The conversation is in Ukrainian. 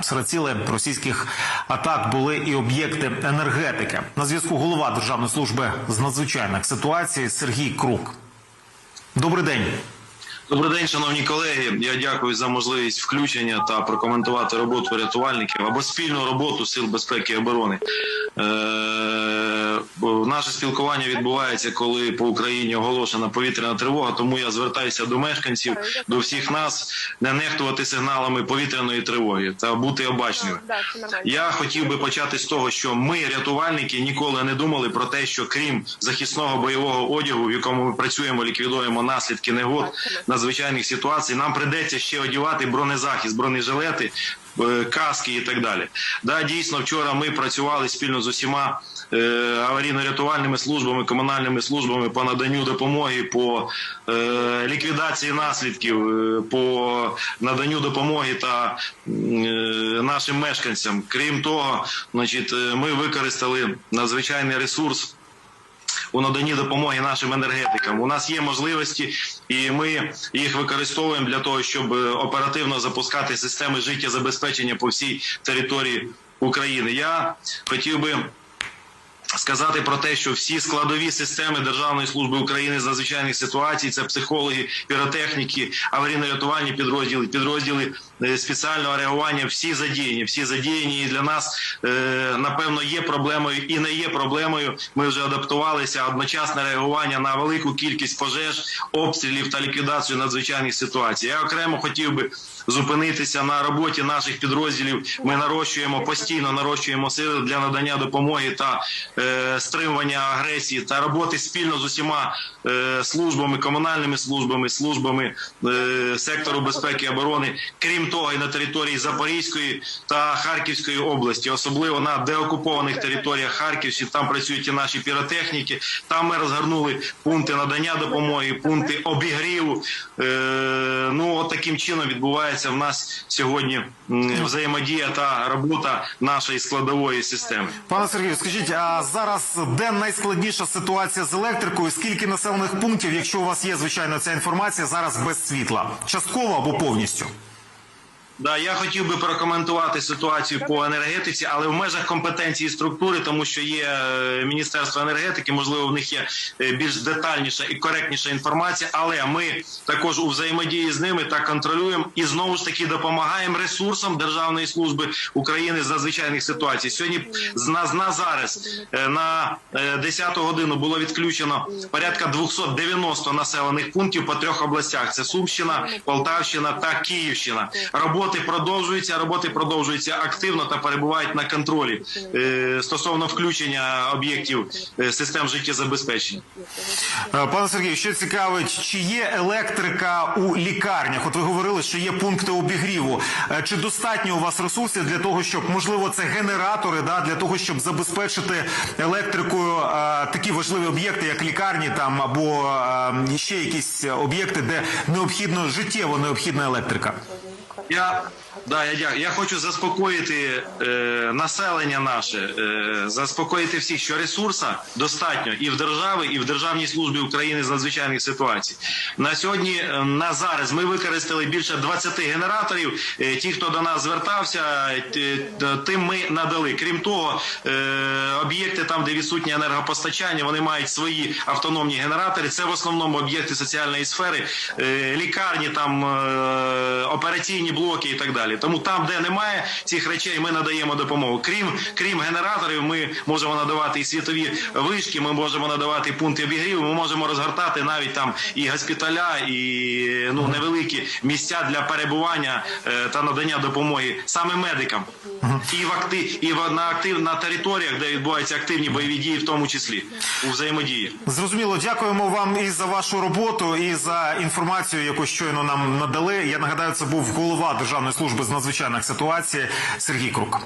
Серед ціле російських атак були і об'єкти енергетики. На зв'язку голова Державної служби з надзвичайних ситуацій Сергій Крук. Добрий день. Добрий день, шановні колеги. Я дякую за можливість включення та прокоментувати роботу рятувальників або спільну роботу сил безпеки і оборони. Е, наше спілкування відбувається, коли по Україні оголошена повітряна тривога. Тому я звертаюся до мешканців, до всіх нас не нехтувати сигналами повітряної тривоги та бути обачними. Це нормально. Я хотів би почати з того, що ми, рятувальники, ніколи не думали про те, що крім захисного бойового одягу, в якому ми працюємо, ліквідуємо наслідки негод надзвичайних ситуацій, нам придеться ще одягати бронезахист, бронежилети, е, каски і так далі. Да, дійсно, вчора ми працювали спільно з усіма е, аварійно-рятувальними службами, комунальними службами по наданню допомоги, по е, ліквідації наслідків, е, по наданню допомоги та е, нашим мешканцям. Крім того, значить, е, ми використали надзвичайний ресурс. У наданні допомоги нашим енергетикам у нас є можливості, і ми їх використовуємо для того, щоб е, оперативно запускати системи життєзабезпечення по всій території України. Я хотів би сказати про те, що всі складові системи Державної служби України з надзвичайних ситуацій це психологи, піротехніки, аварійно-рятувальні підрозділи, підрозділи е, спеціального реагування. Всі задіяні, всі задіяні. І для нас е, напевно є проблемою і не є проблемою. Ми вже адаптувалися одночасне реагування на велику кількість пожеж, обстрілів та ліквідацію надзвичайних ситуацій. Я окремо хотів би зупинитися на роботі наших підрозділів. Ми нарощуємо постійно нарощуємо сили для надання допомоги та е, стримування агресії та роботи спільно з усіма е, службами, комунальними службами, службами е, сектору безпеки і оборони. Крім того, і на території Запорізької та Харківської області, особливо на деокупованих територіях Харківщини, там працюють і наші піротехніки. Там ми розгорнули пункти надання допомоги, пункти обігріву. Е, ну от таким чином відбувається в нас сьогодні взаємодія та робота нашої складової системи. Пане Сергію, скажіть, а зараз де найскладніша ситуація з електрикою? Скільки населених пунктів, якщо у вас є звичайно ця інформація, зараз без світла? Частково або повністю? Да, я хотів би прокоментувати ситуацію по енергетиці, але в межах компетенції структури, тому що є е, Міністерство енергетики, можливо, в них є е, більш детальніша і коректніша інформація. Але ми також у взаємодії з ними так контролюємо і знову ж таки допомагаємо ресурсам Державної служби України з надзвичайних ситуацій. Сьогодні з нас на зараз е, на е, 10 годину було відключено порядка 290 населених пунктів по трьох областях: це Сумщина, Полтавщина та Київщина. Роботи продовжуються, роботи продовжуються активно та перебувають на контролі е, стосовно включення об'єктів е, систем життєзабезпечення. Е, Пане Сергію, що цікавить, чи є електрика у лікарнях? От ви говорили, що є пункти обігріву. Чи достатньо у вас ресурсів для того, щоб можливо це генератори, да для того, щоб забезпечити електрикою такі важливі об'єкти, як лікарні, там або ще якісь об'єкти, де необхідно життєво необхідна електрика? Я да, я дякую. Я хочу заспокоїти е, населення наше, е, заспокоїти всіх, що ресурса достатньо і в держави, і в Державній службі України з надзвичайних ситуацій. На сьогодні е, на зараз ми використали більше 20 генераторів. Е, ті, хто до нас звертався, т- тим ми надали. Крім того, е, об'єкти там, де відсутнє енергопостачання, вони мають свої автономні генератори. Це в основному об'єкти соціальної сфери, е, лікарні, там е, операційні блоки і так далі. Тому там, де немає цих речей, ми надаємо допомогу. Крім крім генераторів, ми можемо надавати і світові вишки, ми можемо надавати пункти обігріву, ми можемо розгортати навіть там і госпіталя, і ну невеликі місця для перебування е, та надання допомоги саме медикам. І в актив, і в на актив на територіях, де відбуваються активні бойові дії, в тому числі у взаємодії. Зрозуміло, дякуємо вам і за вашу роботу, і за інформацію, яку щойно нам надали. Я нагадаю, це був голова Державної служби з надзвичайних ситуацій Сергій Крук.